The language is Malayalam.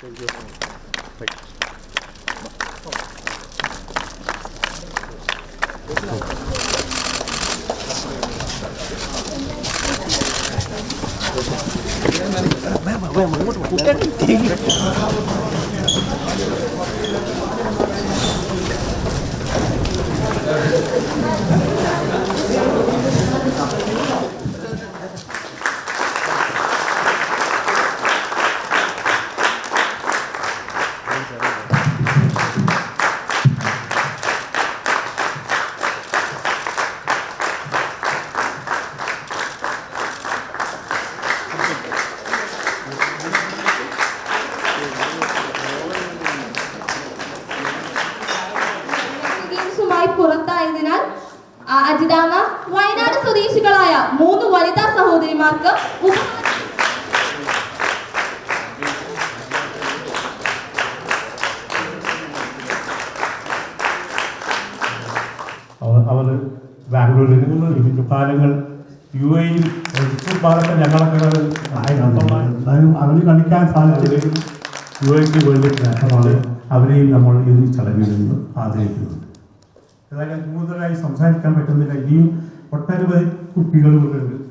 Thank you. Thank you. Where, where, where, where, ഗെയിംസുമായി പുറത്തായതിനാൽ അജിതാമ്മ Wayanad സ്വദേശികളായ മൂന്ന് വനിതാ സഹോദരിമാർക്ക് അവർ നിന്നും ബാംഗ്ലൂരിൽ നിന്ന് കാലങ്ങൾ യു എയിൽ ഭാഗത്ത് ഞങ്ങളൊക്കെ എന്തായാലും അവന് കളിക്കാൻ സാധിച്ചില്ലെങ്കിൽ യു എക്ക് വേൾഡ് അവരെയും നമ്മൾ ഈ ചടങ്ങിൽ നിന്ന് ആദരിക്കുന്നുണ്ട് ഏതായാലും കൂടുതലായി സംസാരിക്കാൻ പറ്റുന്നില്ല. ഇനിയും ഒട്ടനവധി കുട്ടികൾ ഇവിടെയുണ്ട്.